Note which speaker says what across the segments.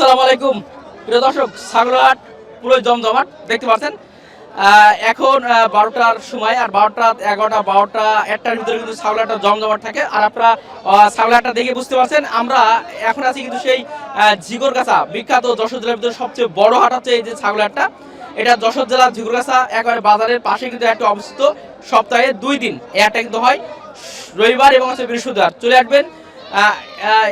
Speaker 1: আসসালামু আলাইকুম। প্রিয় দর্শক পুরো জমজমাট দেখতে পাচ্ছেন? এখন বারোটার সময় আর বারোটা এগারোটা বারোটা একটার ভিতরে কিন্তু ছাগলহাটটা জমজমাট থাকে। আর আপনারা আহ, ছাগলহাটটা দেখে বুঝতে পারছেন আমরা এখন আছি কিন্তু সেই বিখ্যাত যশোর জেলার ভিতরে সবচেয়ে বড় হাট হচ্ছে এই যে ছাগলহাটটা এটা যশোর জেলার ঝিগরগাছা একেবারে বাজারের পাশে কিন্তু একটা অবস্থিত সপ্তাহে দুই দিন। হাটটা কিন্তু হয় রবিবার এবং হচ্ছে বৃহস্পতিবার। চলে আসবেন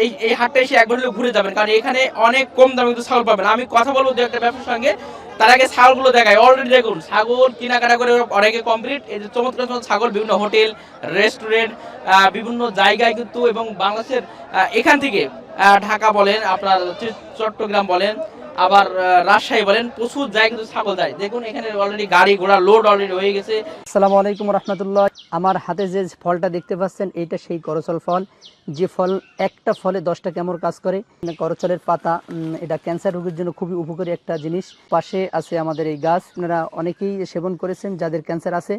Speaker 1: এই এই হাটটা এসে একবার হলেও ঘুরে যাবেন, কারণ এখানে অনেক কম দামে কিন্তু ছাগল পাবেন। আমি কথা বলব দু একটা ব্যবসার সঙ্গে, তার আগে ছাগলগুলো দেখায় অলরেডি দেখুন, ছাগল কেনাকাটা করে অনেকে কমপ্লিট এই যে চমৎকার ছাগল, বিভিন্ন হোটেল রেস্টুরেন্ট বিভিন্ন জায়গায় কিন্তু এবং বাংলাদেশের এখান থেকে ঢাকা বলেন, আপনার চট্টগ্রাম বলেন আবার রাজশাহী বলেন, প্রচুর জায়গায় কিন্তু ছাগল যায়। দেখুন, এখানে অলরেডি গাড়ি ঘোড়া লোড অলরেডি হয়ে গেছে।
Speaker 2: আসসালামু আলাইকুম রহমতুল্লাহ। আমার হাতে যে ফলটা দেখতে পাচ্ছেন, এইটা সেই করচল ফল। যে ফল, একটা ফলে দশটা কেমন কাজ করে। করচলের পাতা এটা ক্যান্সার রোগের জন্য খুবই উপকারী একটা জিনিস। পাশে আছে আমাদের এই গাছ। আপনারা অনেকেই সেবন করেছেন, যাদের ক্যান্সার আছে।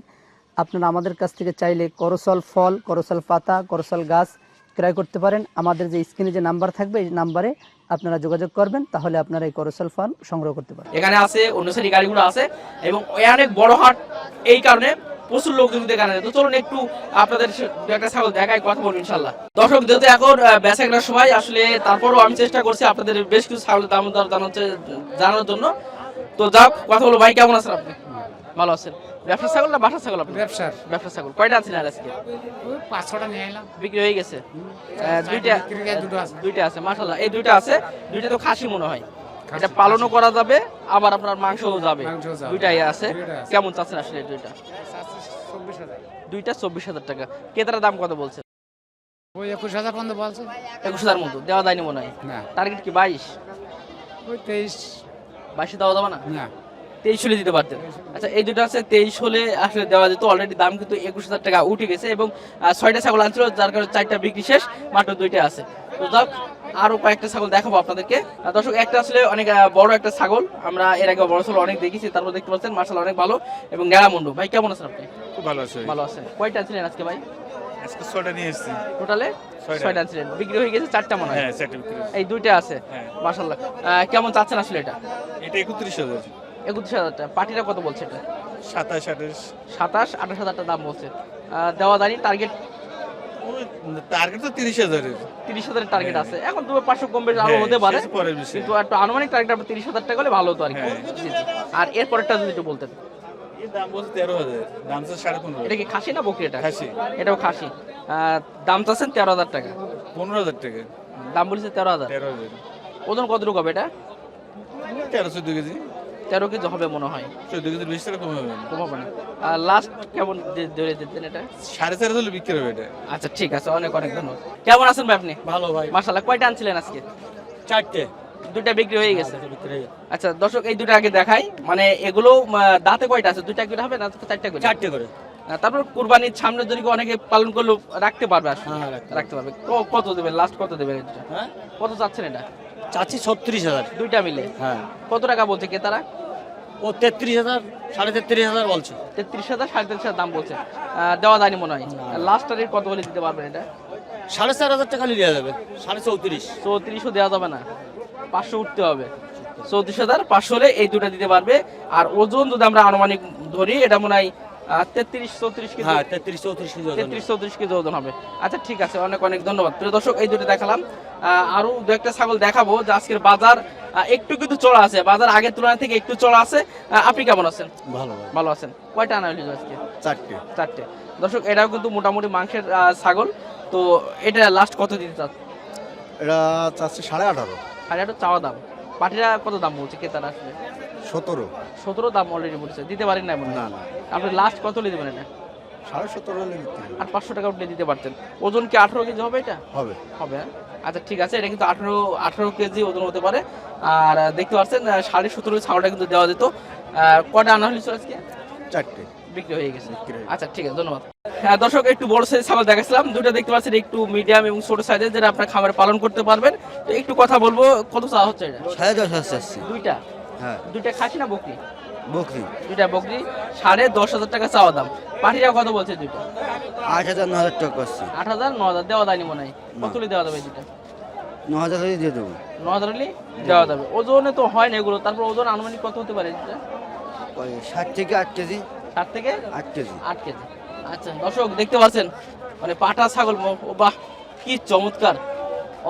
Speaker 2: আপনারা আমাদের কাছ থেকে চাইলে করচল ফল, করচল পাতা, করচল গাছ ক্রয় করতে পারেন। আমাদের যে স্ক্রিনে যে নাম্বার থাকবে, এই নাম্বারে আপনারা যোগাযোগ করবেন, তাহলে আপনারা এই করচল ফল সংগ্রহ করতে পারেন
Speaker 1: এখানে আছে, অন্য শ্রেণি গাড়িগুলো আছে, এবং অনেক বড় হাট, এই কারণে প্রচুর লোক কিন্তু এখানে তো চলুন একটু আপনাদের একটা ছাগল দেখায় কথা বলব ইনশাল্লাহ দর্শক, যেহেতু এখন বেচা কেনার সময়, আসলে তারপরও আমি চেষ্টা করছি আপনাদের বেশ কিছু ছাগলের দাম দর জানার জন্য। তো যাক, কথা বলো ভাই, কেমন আছেন আপনি? ভালো আছেন? ব্যবসা ছাগল না বাসা ছাগল আপনি?
Speaker 3: ব্যবসার
Speaker 1: ব্যবসা ছাগল। কয়টা আছেন আর আজকে?
Speaker 3: ওই পাঁচ ছটা নিয়ে এলাম
Speaker 1: বিক্রি হয়ে গেছে? দুইটা
Speaker 3: দুটো আছে।
Speaker 1: দুইটা আছে মাশাল্লাহ এই দুইটা আছে দুইটা তো খাসি মনে হয়। এটা পালনও করা যাবে আবার আপনার মাংসও যাবে। দুইটাই আছে। কেমন চাচ্ছেন আসলে দুইটা? দুইটা চব্বিশ হাজার টাকা। ক্রেতার দাম কত বলছে
Speaker 3: ওই একুশ হাজার পর্যন্ত বলছে।
Speaker 1: একুশ হাজার মতো। দেওয়া যায়নি মনে হয়। টার্গেট কি বাইশ?
Speaker 3: ওই তেইশ।
Speaker 1: বাইশে দেওয়া যাবে না?
Speaker 3: না।
Speaker 1: তেইশ হলে দিতে পারতেন। আচ্ছা এই দুটো আছে তেইশ হলে আসলে দেওয়া যেত। অলরেডি দাম কিন্তু একুশ হাজার টাকা উঠে গেছে এবং ছয়টা ছাগল আনছিল যার কারণে চারটা বিক্রি শেষ মাত্র দুইটা আছে। তো যাক আরও কয়েকটা ছাগল দেখাবো আপনাদেরকে। দর্শক একটা আসলে অনেক বড় একটা ছাগল। আমরা এর আগে বড় ছাগল অনেক দেখেছি তারপর দেখতে পাচ্ছেন মার্শাল অনেক ভালো এবং নেড়ামুন্ডু ভাই কেমন আছেন আপনি?
Speaker 4: খুব ভালো আছে।
Speaker 1: ভালো আছেন। কয়টা আনছিলেন আজকে ভাই?
Speaker 4: আজকে ছটা নিয়ে এসেছি।
Speaker 1: টোটালে
Speaker 4: ছয়টা।
Speaker 1: ছয়টা বিক্রি হয়ে গেছে চারটা মনে হয়।
Speaker 4: হ্যাঁ।
Speaker 1: এই দুইটা আছে।
Speaker 4: হ্যাঁ।
Speaker 1: মার্শাল্লাহ কেমন চাচ্ছেন আসলে এটা?
Speaker 4: এটা একত্রিশ হাজার।
Speaker 1: একত্রিশ হাজার টাকা। পার্টিটা কত বলছে এটা?
Speaker 4: সাতাশ আঠাশ।
Speaker 1: সাতাশ আঠাশ হাজার টাকা দাম বলছে। দেওয়া দানি টার্গেট
Speaker 4: টার্গেট তো তিরিশ হাজারের।
Speaker 1: তিরিশ হাজারের টার্গেট
Speaker 4: হ্যাঁ।
Speaker 1: আছে। এখন দু পাঁচশো কম বেশি আরও
Speaker 4: হ্যাঁ,
Speaker 1: হতে পারে। কিন্তু একটু আনুমানিক টার্গেট আপনার তিরিশ হাজার টাকা হলে ভালো হতো আর কি।
Speaker 4: হ্যাঁ।
Speaker 1: আর এর পরেরটা যদি একটু বলতেন।
Speaker 4: দাম বলছে তেরো হাজার। দাম তো সাড়ে পনেরো।
Speaker 1: এটা কি খাসি না বকরি এটা?
Speaker 4: খাসি।
Speaker 1: এটাও খাসি। দাম চাচ্ছেন তেরো হাজার টাকা।
Speaker 4: পনেরো হাজার টাকা।
Speaker 1: দাম বলছে তেরো হাজার।
Speaker 4: তেরো হাজার।
Speaker 1: ওজন কতটুকু হবে এটা?
Speaker 4: তেরো চোদ্দ কেজি।
Speaker 1: তেরো কেজি হবে মনে হয়।
Speaker 4: চোদ্দ কেজির বেশি টাকা কমে হবে
Speaker 1: কম হবে না লাস্ট কেমন ধরে দিতেন এটা?
Speaker 4: সাড়ে চার হলে বিক্রি হবে এটা।
Speaker 1: আচ্ছা ঠিক আছে অনেক অনেক ধন্যবাদ। কেমন আছেন ভাই আপনি?
Speaker 5: ভালো ভাই।
Speaker 1: মাসাল্লাহ কয়টা আনছিলেন আজকে?
Speaker 5: চারটে।
Speaker 1: দুইটা বিক্রি হয়ে গেছে। আচ্ছা দর্শক এই দুটো আগে দেখাই। মানে এগুলো দাঁতে কয়টা আছে? দুইটা করে হবে না চারটা করে?
Speaker 5: চারটে করে।
Speaker 1: তারপর কুরবানির সামনে যদি অনেকে পালন করল রাখতে পারবে।
Speaker 5: হ্যাঁ, রাখতে
Speaker 1: পারবে। কত দেবেন? লাস্ট কত দেবেন? এটা
Speaker 5: হ্যাঁ?
Speaker 1: কত চাচ্ছেন এটা?
Speaker 5: চাচ্ছি ছত্রিশ হাজার।
Speaker 1: দুইটা মিলে?
Speaker 5: হ্যাঁ।
Speaker 1: কত টাকা বলছে কে তারা
Speaker 5: ও তেত্রিশ হাজার সাড়ে তেত্রিশ হাজার বলছে।
Speaker 1: তেত্রিশ হাজার সাড়ে তেত্রিশ হাজার দাম বলছে। দেওয়া যায়নি মনে হয়। লাস্ট রেট কত হলে দিতে পারবেন এটা?
Speaker 5: সাড়ে চার হাজার টাকা নিয়ে যাবে সাড়ে চৌত্রিশ।
Speaker 1: চৌত্রিশও দেওয়া যাবে না। পাঁচশো উঠতে হবে। চৌত্রিশ হাজার পাঁচশো হলে এই দুটা দিতে পারবে। আর ওজন যদি আমরা আনুমানিক ধরি এটা মনে হয় তেত্রিশ চৌত্রিশ কেজি?
Speaker 5: হ্যাঁ তেত্রিশ চৌত্রিশ কেজি
Speaker 1: তেত্রিশ চৌত্রিশ কেজি ওজন হবে। আচ্ছা ঠিক আছে অনেক অনেক ধন্যবাদ। প্রিয় দর্শক এই দুটো দেখালাম। আহ, আরও দু একটা ছাগল দেখাবো যে আজকের বাজার একটু কিন্তু চড়া আছে। বাজার আগের তুলনায় থেকে একটু চড়া আছে। আপনি কেমন আছেন?
Speaker 5: ভালো
Speaker 1: ভালো। আছেন। কয়টা আনা হইল আজকে?
Speaker 5: চারটে।
Speaker 1: চারটে। দর্শক এটাও কিন্তু মোটামুটি মাংসের ছাগল। তো এটা লাস্ট কত দিতে চান
Speaker 6: এটা চাচ্ছে সাড়ে আঠারো।
Speaker 1: আর এটা চাওয়া দাম। পাটিরা কত দাম বলছে? ক্রেতারা আসলে?
Speaker 6: সতেরো।
Speaker 1: সতেরো দাম অলরেডি বলছে। দিতে পারেন না
Speaker 6: না না।
Speaker 1: আপনি লাস্ট কত হলে দেবেন এটা
Speaker 6: সাড়ে সতেরো হলে
Speaker 1: আর পাঁচশো টাকা উঠলে দিতে পারতেন। ওজন কি আঠারো কেজি হবে এটা?
Speaker 6: হবে।
Speaker 1: হবে হ্যাঁ? আচ্ছা ঠিক আছে। এটা কিন্তু আঠারো আঠারো কেজি ওজন হতে পারে। আর দেখতে পাচ্ছেন সাড়ে সতেরো ছাগলটা কিন্তু দেওয়া যেত। কটা আনা হয়েছিল আজকে?
Speaker 6: চারটে।
Speaker 1: বিক্রি হয়ে গেছে। আচ্ছা ঠিক আছে ধন্যবাদ। হ্যাঁ দর্শক একটু বড় সাইজ ছাগল দেখাচ্ছিলাম দুটো দেখতে পাচ্ছেন একটু মিডিয়াম এবং ছোট সাইজের যেটা আপনার খামারে পালন করতে পারবেন। তো একটু কথা বলব কত চাওয়া হচ্ছে এটা?
Speaker 6: সাড়ে দশ হাজার
Speaker 1: দুইটা?
Speaker 6: হ্যাঁ।
Speaker 1: দুইটা খাসি না বকরি?
Speaker 6: বকরি।
Speaker 1: দুইটা বকরি সাড়ে দশ হাজার টাকা চাওয়া দাম। পাটিরা কত বলছে দুইটা?
Speaker 6: আট হাজার ন হাজার টাকা করছি।
Speaker 1: আট হাজার ন হাজার দেওয়া যায়নি মনে হয়। কত হলে দেওয়া যাবে দুইটা?
Speaker 6: ন হাজার দিয়ে দেবো।
Speaker 1: ন হাজার হলে দেওয়া যাবে। ওজনে তো হয় না এগুলো। তারপর ওজন আনুমানিক কত হতে পারে
Speaker 6: ষাট থেকে আট কেজি।
Speaker 1: ষাট থেকে
Speaker 6: আট কেজি।
Speaker 1: আট কেজি। আচ্ছা দর্শক দেখতে পাচ্ছেন মানে পাটা ছাগল বাহ কি চমৎকার।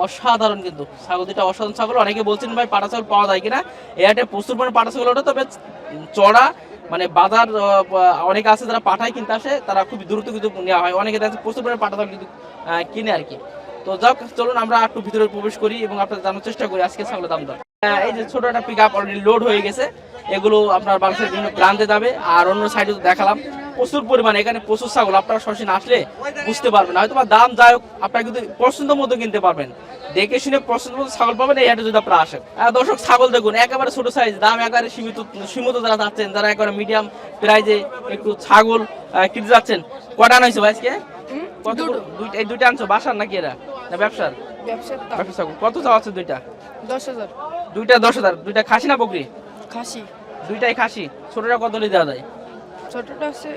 Speaker 1: অসাধারণ কিন্তু। ছাগল দুটা অসাধারণ ছাগল। অনেকে বলছেন ভাই, পাটা ছাগল পাওয়া যায় কিনা? এয়ারটে প্রচুর পরিমাণে পাটা ছাগল ওটা তবে চড়া মানে বাজার অনেকে আছে যারা পাঠায় কিনতে আসে, তারা খুব দ্রুত কিন্তু নেওয়া হয়। অনেকে দেখা প্রচুর পরিমাণে পাটা ছাগল কিন্তু কিনে আর কি। তো যাক, চলুন আমরা একটু ভিতরে প্রবেশ করি এবং আপনাদের জানার চেষ্টা করি আজকে ছাগলের দাম দর। এই যে ছোট একটা পিক আপ অলরেডি লোড হয়ে গেছে। এগুলো আপনার বাংলাদেশের বিভিন্ন প্রান্তে যাবে। আর অন্য সাইডে তো দেখালাম। প্রচুর পরিমাণে এখানে প্রচুর ছাগল আপনারা সরাসরি আসলে বুঝতে পারবেন হয়তো বা দাম যাই হোক আপনারা কিন্তু পছন্দ মতো কিনতে পারবেন। দেখে শুনে পছন্দ মতো ছাগল পাবেন এই হাটে যদি আপনারা আসেন। দর্শক ছাগল দেখুন একেবারে ছোট সাইজ দাম একেবারে সীমিত সীমিত যারা যাচ্ছেন যারা একেবারে মিডিয়াম প্রাইজে একটু ছাগল কিনতে যাচ্ছেন কটা আনাইছো ভাই আজকে? কত দুইটা এই দুইটা আনছো বাসার নাকি এরা? না ব্যবসার?
Speaker 7: ব্যবসার দাম
Speaker 1: ব্যবসা ছাগল। কত চাওয়া আছে দুইটা?
Speaker 7: দশ হাজার।
Speaker 1: দুইটা দশ হাজার। দুইটা খাসি না বকরি?
Speaker 7: খাসি।
Speaker 1: দুইটাই খাসি। ছোটটা কত দেওয়া যায়?
Speaker 7: ছোটটা হচ্ছে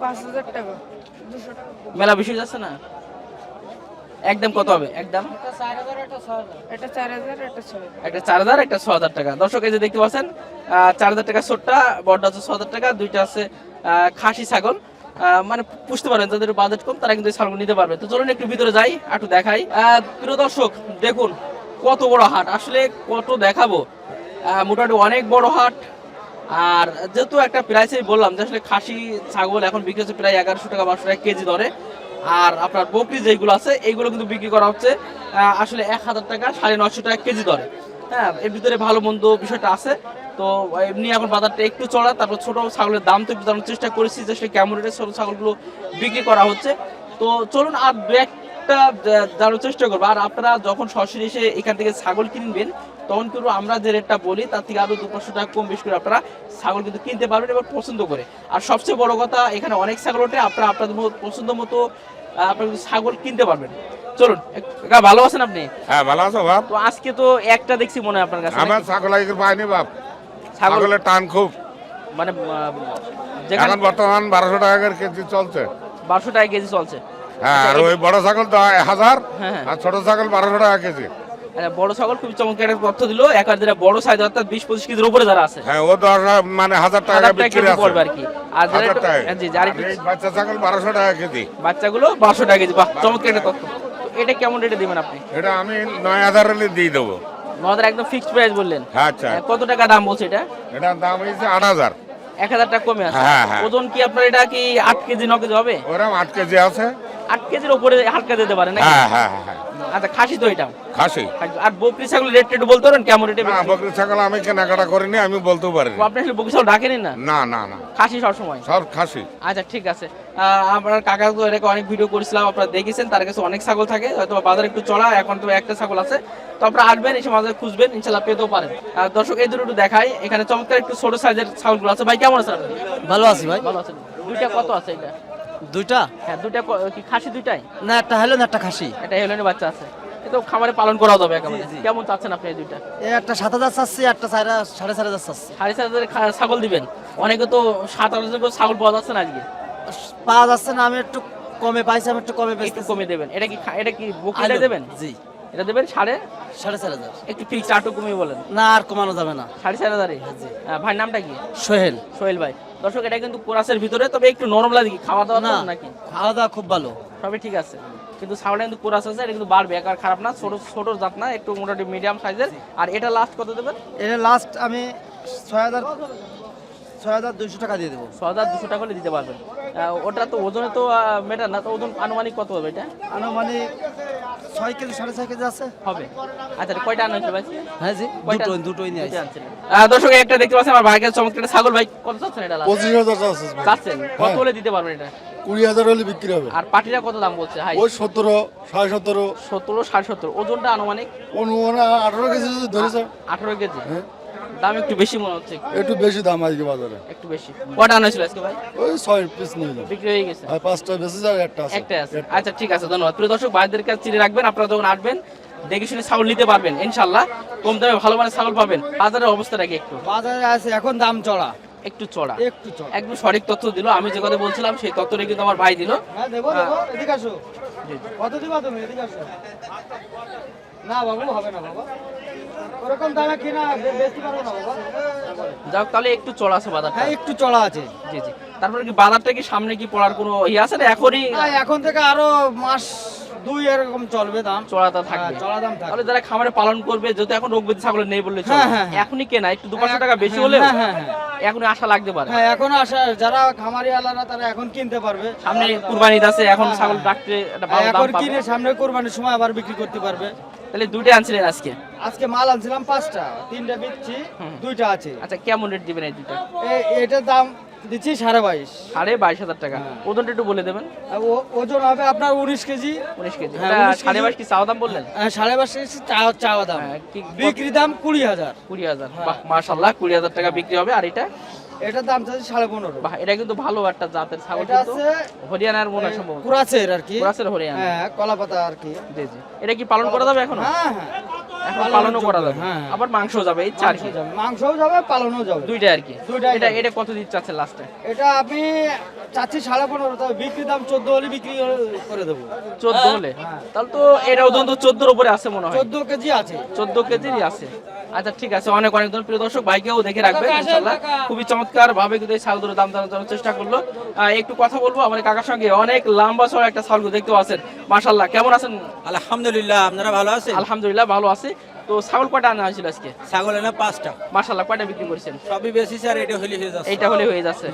Speaker 7: পাঁচ হাজার টাকা দুশো টাকা।
Speaker 1: মেলা বেশি যাচ্ছে না? একদম কত হবে? একদম
Speaker 7: এটা চার হাজার
Speaker 1: একটা চার হাজার একটা ছ হাজার টাকা। দর্শক এই যে দেখতে পাচ্ছেন চার হাজার টাকা ছোটটা বড়টা হচ্ছে ছ হাজার টাকা দুইটা আছে খাসি ছাগল। মানে পুষতে পারেন যাদের বাজেট কম তারা কিন্তু ছাগল নিতে পারবে। তো চলুন একটু ভিতরে যাই একটু দেখাই। আহ, প্রিয় দর্শক দেখুন কত বড় হাট। আসলে কত দেখাবো। মোটামুটি অনেক বড় হাট আর যেহেতু একটা প্রাইসে বললাম যে আসলে খাসি, ছাগল এখন বিক্রি হচ্ছে প্রায় এগারোশো টাকা, বারোশো টাকা কেজি ধরে আর আপনার বকরি যেগুলো আছে এইগুলো কিন্তু বিক্রি করা হচ্ছে আসলে এক হাজার টাকা, সাড়ে নশো টাকা কেজি ধরে হ্যাঁ এর ভিতরে ভালো মন্দ বিষয়টা আছে। তো এমনি এখন বাজারটা একটু চড়া, তারপর ছোট ছাগলের দাম তো জানার চেষ্টা করেছি যে আসলে কেমন রেটে ছোট ছাগলগুলো বিক্রি করা হচ্ছে। তো চলুন আর দু একটা জা- জানার চেষ্টা করব। আর আপনারা যখন সরাসরি এসে এখান থেকে ছাগল কিনবেন তখন কিন্তু আমরা যে রেটটা বলি তার থেকে আরও দু পাঁচশো টাকা কম বেশি করে আপনারা ছাগল কিন্তু কিনতে পারবেন এবার পছন্দ করে। আর সবচেয়ে বড় কথা এখানে অনেক ছাগল ওঠে আপনারা আপনাদের মতো- পছন্দ মতো আপনারা কিন্তু ছাগল কিনতে পারবেন। চলুন ভালো আছেন আপনি?
Speaker 8: হ্যাঁ ভালো আছো বাপ?
Speaker 1: তো আজকে তো একটা দেখছি মনে হয় আপনার কাছে।
Speaker 8: আমার ছাগল আজকে পাইনি বাপ।
Speaker 1: ছাগল
Speaker 8: ছাগলের টান খুব।
Speaker 1: মানে
Speaker 8: এখন বর্তমান বারোশো টাকা করে কেজি চলছে।
Speaker 1: বারোশো টাকা কেজি চলছে।
Speaker 8: হ্যাঁ আর ওই বড় ছাগল তো হাজার
Speaker 1: হ্যাঁ, হ্যাঁ।
Speaker 8: আর ছোট ছাগল বারোশো টাকা কেজি।
Speaker 1: আচ্ছা, বড় ছাগল খুব চমৎকার একটা তথ্য দিল। এক আর যেটা বড় সাইজ অর্থাৎ বিশ পঁচিশ কেজির উপরে যারা আছে।
Speaker 8: হ্যাঁ ও দশ মানে হাজার টাকা বিক্রি
Speaker 1: পড়বে আর কি। আর জি যার
Speaker 8: বাচ্চা ছাগল বারোশো টাকা কেজি।
Speaker 1: বাচ্চাগুলো বারোশো টাকা কেজি। বাহ চমৎকার একটা তথ্য। এটা কেমন রেটে দিবেন আপনি?
Speaker 8: এটা আমি নয় হাজার হলে দিয়ে দেবো।
Speaker 1: আমাদের একদম ফিক্সড প্রাইস বললেন।
Speaker 8: আচ্ছা।
Speaker 1: কত টাকা দাম বলছে এটা?
Speaker 8: এটার দাম হয়েছে আট হাজার।
Speaker 1: এক হাজার টাকা কমে আছে। ওজন কি আপনার এটা কি আট কেজি ন কেজি হবে?
Speaker 8: ওরকম আট কেজি আছে।
Speaker 1: আট কেজির উপরে হালকা দিতে পারে নাকি?
Speaker 8: হ্যাঁ হ্যাঁ হ্যাঁ
Speaker 1: আচ্ছা খাসি তো এটা।
Speaker 8: খাসি।
Speaker 1: আর বকরি ছাগল রেট বলতে পারেন কেমন রেটে
Speaker 8: না বকরি? ছাগল আমি কেনাকাটা করিনি আমি বলতেও পারিনি।
Speaker 1: আপনি আসলে বকরি ছাগল ডাকেনি না?
Speaker 8: না না না।
Speaker 1: খাসি সবসময়?
Speaker 8: সব খাসি।
Speaker 1: আচ্ছা ঠিক আছে। আপনার কাকা তো এরকম অনেক ভিডিও করেছিলাম আপনারা দেখেছেন তার কাছে অনেক ছাগল থাকে হয়তো বাজার একটু চড়া এখন তো একটা ছাগল আছে। তো আপনারা আসবেন এসে মাঝে খুঁজবেন ইনশাল্লাহ পেতেও পারেন। দর্শক এই দুটো একটু দেখাই এখানে চমৎকার একটু ছোট সাইজের ছাগলগুলো আছে। ভাই কেমন আপনি
Speaker 2: ভালো আছি ভাই।
Speaker 1: ভালো আছেন। দুইটা কত আছে এটা?
Speaker 2: দুইটা?
Speaker 1: হ্যাঁ দুইটা কি খাসি দুইটাই?
Speaker 2: না একটা হলো না একটা খাসি।
Speaker 1: এটা হেলনের বাচ্চা আছে। তো খামারে পালন করা যাবে একেবারে। কেমন চাচ্ছেন আপনি এই দুইটা?
Speaker 2: একটা সাত হাজার চাচ্ছি একটা সাড়ে সাড়ে হাজার চাচ্ছি।
Speaker 1: সাড়ে সাত হাজারের খা- ছাগল দিবেন? অনেকে তো সাত হাজার করে ছাগল পাওয়া যাচ্ছে না আজকে।
Speaker 2: পাওয়া যাচ্ছে না আমি একটু কমে পাইছি আমি একটু কমে
Speaker 1: একটু কমে দেবেন। এটা কি এটা কি বকরিটা দেবেন?
Speaker 2: জি।
Speaker 1: এটা দেবেন সাড়ে?
Speaker 2: সাড়ে চার হাজার।
Speaker 1: একটু ফিক্স আটু কমিয়ে বলেন।
Speaker 2: না আর কমানো যাবে না।
Speaker 1: সাড়ে চার হাজারে? ভাই নামটা কি?
Speaker 2: সোহেল।
Speaker 1: সোহেল ভাই। দর্শক এটা কিন্তু কোরাসের ভিতরে তবে একটু নরম লাগে খাওয়া দাওয়া
Speaker 2: না
Speaker 1: নাকি?
Speaker 2: খাওয়া দাওয়া খুব ভালো।
Speaker 1: সবই ঠিক আছে। কিন্তু সাউন্ডে কিন্তু কোরাস আছে এটা কিন্তু বাড়বে আর খারাপ না ছোট ছোট জাত না একটু মোটামুটি মিডিয়াম সাইজের আর এটা লাস্ট কত দেবেন?
Speaker 2: এটা লাস্ট আমি ছয় হাজার ছয় হাজার দুইশো টাকা দিয়ে দেবো।
Speaker 1: ছ হাজার দুশো টাকা হলে দিতে পারবেন। ওটা তো ওজনে তো মেটার না তো ওজন আনুমানিক কত হবে এটা?
Speaker 2: আনুমানিক ছয় কেজি সাড়ে ছয় কেজি আছে।
Speaker 1: হবে। আচ্ছা কয়টা আনা ভাই?
Speaker 2: হ্যাঁ জি
Speaker 1: কয়টা?
Speaker 2: দুটোই নিয়ে
Speaker 1: আনছিলেন। দর্শক একটা দেখতে পাচ্ছেন আমার ভাইকে চমৎকার ছাগল ভাই কত চাচ্ছেন এটা?
Speaker 9: পঁচিশ হাজার।
Speaker 1: চাচ্ছেন? কত হলে দিতে পারবেন এটা?
Speaker 9: কুড়ি হাজার হলে বিক্রি হবে।
Speaker 1: আর পাটিরা কত দাম বলছে? হাই।
Speaker 9: ওই সতেরো সাড়ে সতেরো।
Speaker 1: সতেরো সাড়ে সত্তর ওজনটা আনুমানিক?
Speaker 9: অনুমান আঠারো কেজি ধরেছে।
Speaker 1: আঠারো কেজি।
Speaker 9: হ্যাঁ।
Speaker 1: দাম একটু বেশি মনে হচ্ছে।
Speaker 9: একটু বেশি দাম আজকে বাজারে।
Speaker 1: একটু বেশি। কটা আনা ছিল আজকে ভাই?
Speaker 9: ওই ছয় পিস নিয়ে যাও
Speaker 1: বিক্রি হয়ে গেছে।
Speaker 9: আর পাঁচটা বেশি যাবে একটা আছে।
Speaker 1: একটাই আছে। আচ্ছা ঠিক আছে ধন্যবাদ। প্রিয় দর্শক ভাইদের কাছে চিনে রাখবেন আপনারা যখন আসবেন দেখে শুনে ছাগল নিতে পারবেন ইনশাল্লাহ কম দামে ভালো মানের ছাগল পাবেন। বাজারের অবস্থাটা কি একটু?
Speaker 2: বাজারে আছে এখন দাম চড়া।
Speaker 1: একটু চড়া।
Speaker 2: একটু চড়া।
Speaker 1: একদম সঠিক তথ্য দিল আমি যে কথা বলছিলাম সেই তথ্যটা কিন্তু আমার ভাই দিল।
Speaker 2: হ্যাঁ দেবো দেবো এদিকে আসো। কত দিবা তুমি? এদিকে আসো। না বাবু হবে না বাবা।
Speaker 1: যাক তাহলে একটু চড়া আছে বাজারটা।
Speaker 6: হ্যাঁ একটু চড়া আছে।
Speaker 1: জি জি। তারপরে কি বাজারটা কি সামনে কি পড়ার কোনো ইয়ে আছে না এখনই?
Speaker 6: এখন থেকে আরও মাস দুই এরকম চলবে দাম।
Speaker 1: চড়াটা থাকবে।
Speaker 6: হ্যাঁ, চড়া দাম থাকবে।
Speaker 1: তাহলে যারা খামারে পালন করবে যেহেতু এখন রোগ ব্যাধি ছাগলের নেই বললে চলে।
Speaker 6: হ্যাঁ, হ্যাঁ।
Speaker 1: এখনই কেনা একটু দু পাঁচশো টাকা বেশি হলে
Speaker 6: হ্যাঁ।
Speaker 1: আশা লাগতে পারে।
Speaker 6: হ্যাঁ এখন আসা যারা খামারি আলাদা তারা এখন কিনতে পারবে।
Speaker 1: সামনে কুরবানি আছে এখন ছাগল ডাকতে একটা ভালো দাম
Speaker 6: এখন কিনে সামনে কোরবানির সময় আবার বিক্রি করতে পারবে।
Speaker 1: তাহলে দুইটাই আনছিলেন আজকে?
Speaker 6: আজকে মাল আনছিলাম পাঁচটা তিনটা বিচ্ছি দুইটা আছে।
Speaker 1: আচ্ছা কেমন রেট দিবেন এই দুইটা?
Speaker 6: এটার দাম দিচ্ছি সাড়ে বাইশ।
Speaker 1: সাড়ে বাইশ হাজার টাকা।
Speaker 6: হ্যাঁ।
Speaker 1: ওজনটা একটু বলে দেবেন।
Speaker 6: ওজন হবে আপনার উনিশ কেজি।
Speaker 1: উনিশ কেজি।
Speaker 6: হ্যাঁ,
Speaker 1: এটা
Speaker 6: 19 কেজি।
Speaker 1: সাড়ে বাইশ কি চাওয়া দাম বললেন?
Speaker 6: আহ, সাড়ে বাইশ কেজি চাওয়া দাম।
Speaker 1: হ্যাঁ,
Speaker 6: বিক্রি দাম কুড়ি হাজার।
Speaker 1: কুড়ি হাজার।
Speaker 6: হ্যাঁ।
Speaker 1: মাশাল্লাহ কুড়ি হাজার টাকা বিক্রি হবে। আর এটা?
Speaker 6: এটার দাম চাচ্ছি সাড়ে পনেরো।
Speaker 1: এটা কিন্তু ভালো একটা জাতের ছাগল
Speaker 6: আছে
Speaker 1: হরিয়ানার মনে সম্ভবত।
Speaker 6: কুরাসের আর কি।
Speaker 1: কুরাসের হরিয়ানা।
Speaker 6: হ্যাঁ আর কি।
Speaker 1: জি জি। এটা কি পালন করা যাবে এখন?
Speaker 6: হ্যাঁ হ্যাঁ।
Speaker 1: এখন পালনও করা যাবে। আবার মাংস যাবে এই চার
Speaker 6: মাংসও যাবে পালনও যাবে।
Speaker 1: দুইটা আর কি। এটা এটা কত দিতে চাচ্ছে লাস্টে?
Speaker 6: এটা আপনি চাচ্ছি সাড়ে পনেরো তবে বিক্রি দাম চোদ্দ হলে বিক্রি করে দেবো।
Speaker 1: চোদ্দ হলে। তাহলে তো এটা ওজন তো চোদ্দোর উপরে আছে মনে হয়।
Speaker 6: চোদ্দ কেজি আছে।
Speaker 1: চোদ্দ কেজিরই আছে। আচ্ছা ঠিক আছে। অনেক অনেক ধন্যবাদ। প্রিয় দর্শক ভাইকেও দেখে রাখবেন ইনশাল্লাহ। খুবই চমৎকার ভাবে কিন্তু এই ছাগলগুলোর দাম জানার চেষ্টা করল। একটু কথা বলব আমাদের কাকার সঙ্গে অনেক লম্বা চড়া একটা ছাগল দেখতে পাচ্ছেন মাশাল্লাহ কেমন আছেন?
Speaker 5: আলহামদুলিল্লাহ আপনারা ভালো আছেন?
Speaker 1: আলহামদুলিল্লাহ ভালো আছে। তো ছাগল কয়টা আনা হয়েছিল আজকে?
Speaker 5: ছাগল এনে পাঁচটা।
Speaker 1: মাশাল্লাহ কয়টা বিক্রি করেছেন?
Speaker 5: সবই বেশি স্যার এটা হলে হয়ে যাচ্ছে।
Speaker 1: এইটা হলে হয়ে যাচ্ছে।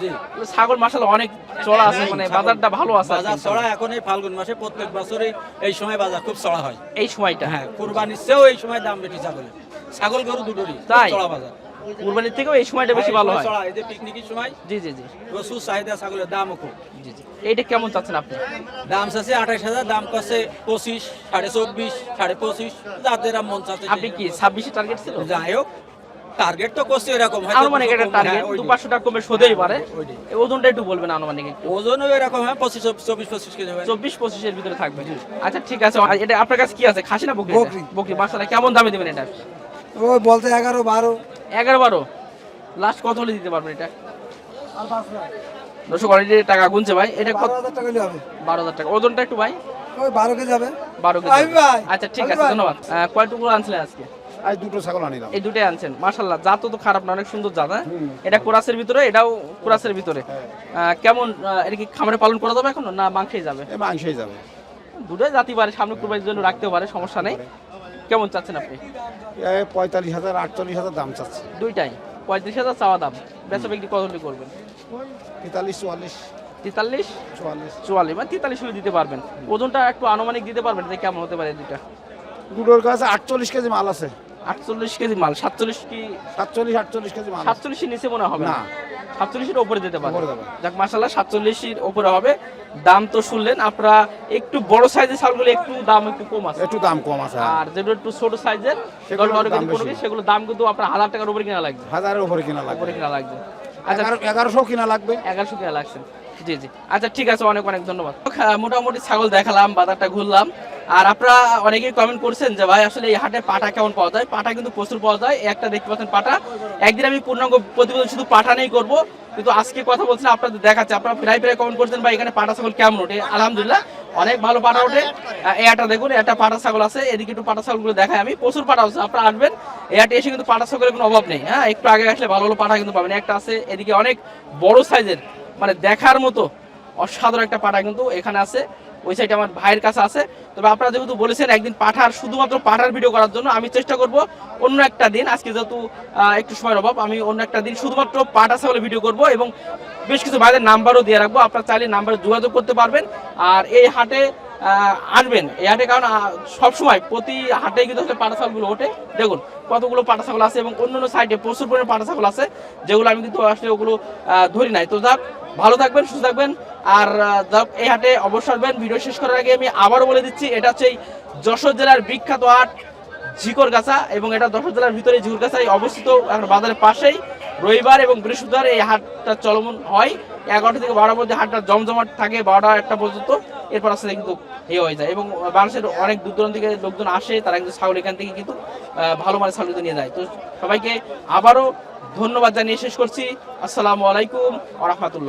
Speaker 1: ছাগল মাশাল্লাহ অনেক চড়া আছে মানে বাজারটা ভালো আছে
Speaker 5: বাজার চড়া এখন এই ফাল্গুন মাসে প্রত্যেক বছরই এই সময় বাজার খুব চড়া হয়।
Speaker 1: এই সময়টা।
Speaker 5: হ্যাঁ কুরবানির চেয়েও এই সময় দাম বেশি ছাগলের। ছাগল গরু দুটোরই
Speaker 1: তাই?
Speaker 5: চড়া বাজার।
Speaker 1: কুরবানির থেকেও এই সময়টা বেশি ভালো হয়।
Speaker 5: এই যে পিকনিকের সময়।
Speaker 1: জি জি জি।
Speaker 5: প্রচুর চাহিদা ছাগলের দামও খুব।
Speaker 1: জি জি। এইটা কেমন চাচ্ছেন আপনি?
Speaker 5: দাম চাচ্ছে আঠাশ হাজার দাম করছে পঁচিশ সাড়ে চব্বিশ সাড়ে পঁচিশ যাদের মন চাচ্ছে
Speaker 1: আপনি কি ছাব্বিশে টার্গেট ছিল?
Speaker 5: যাই হোক টার্গেট তো করছে এরকম
Speaker 1: আনুমানিক একটা টার্গেট
Speaker 5: হ্যাঁ,
Speaker 1: দু। পাঁচশো টাকা কমে শোধেই পারে। এই ওজনটা একটু বলবেন আনুমানিক
Speaker 5: ওজনও এরকম হয় পঁচিশ চব্বিশ পঁচিশ কেজি হবে।
Speaker 1: চব্বিশ পঁচিশের ভিতরে থাকবে। আচ্ছা ঠিক আছে এটা আপনার কাছে কি আছে? খাসি না বকরি? বকরি। মাসালা কেমন দামে দেবেন এটা?
Speaker 6: ওই বলতে এগারো বারো।
Speaker 1: এগারো বারো। লাস্ট কত হলে দিতে পারবেন এটা? দর্শক অলরেডি টাকা গুনছে ভাই। এটা কত? বারো হাজার টাকা। ওজনটা একটু ভাই?
Speaker 6: বারো কেজি হবে
Speaker 1: বারো কেজি আচ্ছা ঠিক আছে ধন্যবাদ। আহ, কয় টুকরো আনছিলেন আজকে?
Speaker 8: আজ দুটো ছাগল আনিলাম।
Speaker 1: এই দুটাই আনছেন। জাত তো খারাপ না অনেক সুন্দর জাত হ্যাঁ? এটা কোরাসের ভিতরে এটাও কোরাসের ভিতরে। আহ, কেমন এটা কি খামারে পালন করা যাবে এখন না মাংসেই যাবে?
Speaker 8: এ মাংসই যাবে।
Speaker 1: দুটোই জাতি পারে সামনে কুরবানির জন্য রাখতেও পারে সমস্যা নেই। কেমন চাচ্ছেন আপনি?
Speaker 8: পঁয়তাল্লিশ হাজার আটচল্লিশ হাজার দাম চাচ্ছে।
Speaker 1: দুইটাই। পঁয়ত্রিশ হাজার চাওয়া দাম। বেচা বিক্রি কত করবেন?
Speaker 8: তেতাল্লিশ চুয়াল্লিশ।
Speaker 1: তেতাল্লিশ?
Speaker 8: চুয়াল্লিশ।
Speaker 1: চুয়াল্লিশ মানে তেতাল্লিশ হলে দিতে পারবেন। ওজনটা একটু আনুমানিক দিতে পারবেন যে কেমন হতে পারে দুটা
Speaker 8: দুটোর কাছে আটচল্লিশ কেজি মাল আছে।
Speaker 1: আটচল্লিশ কেজি মাল সাতচল্লিশ কি
Speaker 8: সাতচল্লিশ আটচল্লিশ কেজি মাল।
Speaker 1: সাতচল্লিশের নিচে মনে হবে না?
Speaker 8: না।
Speaker 1: সাতচল্লিশের ওপরে যেতে পারে। যাক মাসাল্লাহ সাতচল্লিশের ওপরে হবে। দাম তো শুনলেন আপনারা একটু বড় সাইজের একটু দাম একটু কম আছে।
Speaker 8: একটু দাম কম আছে
Speaker 1: আর যেগুলো একটু ছোট সাইজের সেগুলো দাম কিন্তু আপনার হাজার টাকার উপরে কিনা লাগবে।
Speaker 8: হাজারের উপরে কিনা লাগবে।
Speaker 1: উপরে কিনা লাগবে। আচ্ছা
Speaker 8: এগারো এগারোশো কিনা লাগবে।
Speaker 1: এগারোশো কিনা লাগছে। জি জি। আচ্ছা ঠিক আছে অনেক অনেক ধন্যবাদ। মোটামুটি ছাগল দেখালাম বাজারটা ঘুরলাম। আর আপনারা অনেকেই কমেন্ট করছেন যে ভাই, আসলে এই হাটে পাটা কেমন পাওয়া যায়? পাটা কিন্তু প্রচুর পাওয়া যায়। একটা দেখতে পাচ্ছেন পাটা। একদিন আমি পূর্ণাঙ্গ প্রতিবেদন শুধু পাঠা নেই করব। কিন্তু আজকে কথা বলছেন আপনাদের দেখাচ্ছে। আপনারা প্রায় প্রায় কমেন্ট করছেন, ভাই, এখানে পাটা ছাগল কেমন ওঠে? আলহামদুলিল্লাহ, অনেক ভালো পাটা ওঠে। একটা দেখুন একটা পাটা ছাগল আছে। এদিকে একটু পাটা ছাগলগুলো দেখায় আমি। প্রচুর পাটা আছে, আপনারা আসবেন। এই হাটে এসে কিন্তু পাটা ছাগলের কোনো অভাব নেই। হ্যাঁ একটু আগে আসলে ভালো ভালো পাটা কিন্তু পাবেন। একটা আছে, এদিকে অনেক বড় সাইজের মানে দেখার মতো অসাধারণ একটা পাটা কিন্তু এখানে আছে। ওই সাইড আমার ভাইয়ের কাছে আছে। তবে আপনারা যেহেতু বলেছেন একদিন পাঠার, শুধুমাত্র পাঠার ভিডিও করার জন্য আমি চেষ্টা করব অন্য একটা দিন। আজকে যেহেতু একটু সময়ের অভাব, আমি অন্য একটা দিন শুধুমাত্র পাঠা ছাগলের ভিডিও করব এবং বেশ কিছু ভাইদের নাম্বারও দিয়ে রাখব। আপনারা চাইলে নাম্বারে যোগাযোগ করতে পারবেন। আর এই হাটে আসবেন। এই হাটে কারণ সবসময় প্রতি হাটে কিন্তু আসলে পাটা ছাগলগুলো ওঠে। দেখুন, কতগুলো পাটা ছাগল আছে এবং অন্য অন্য সাইডে প্রচুর পরিমাণে পাটা ছাগল আছে, যেগুলো আমি কিন্তু আসলে ওগুলো ধরি নাই। তো যাক, ভালো থাকবেন, সুস্থ থাকবেন। আর যাক, এই হাটে অবশ্যই আসবেন। ভিডিও শেষ করার আগে আমি আবারও বলে দিচ্ছি, এটা হচ্ছে যশোর জেলার বিখ্যাত হাট, ঝিকরগাছা এবং এটা যশোর জেলার ভিতরে ঝিকরগাছায় অবস্থিত। বাজারের পাশেই রবিবার এবং বৃহস্পতিবার এই হাটটা চলমান হয়। এগারোটা থেকে বারোটার পর্যন্ত হাটটা জমজমাট থাকে, বারোটা একটা পর্যন্ত। এরপর আসলে কিন্তু এ হয়ে যায়। এবং মানুষের অনেক দূর দূরান্ত থেকে লোকজন আসে, তারা কিন্তু ছাগল এখান থেকে কিন্তু ভালো মানের ছাগল নিয়ে যায় তো সবাইকে আবারও ধন্যবাদ জানিয়ে শেষ করছি। আসসালামু আলাইকুম আ রহমতুল্লাহ।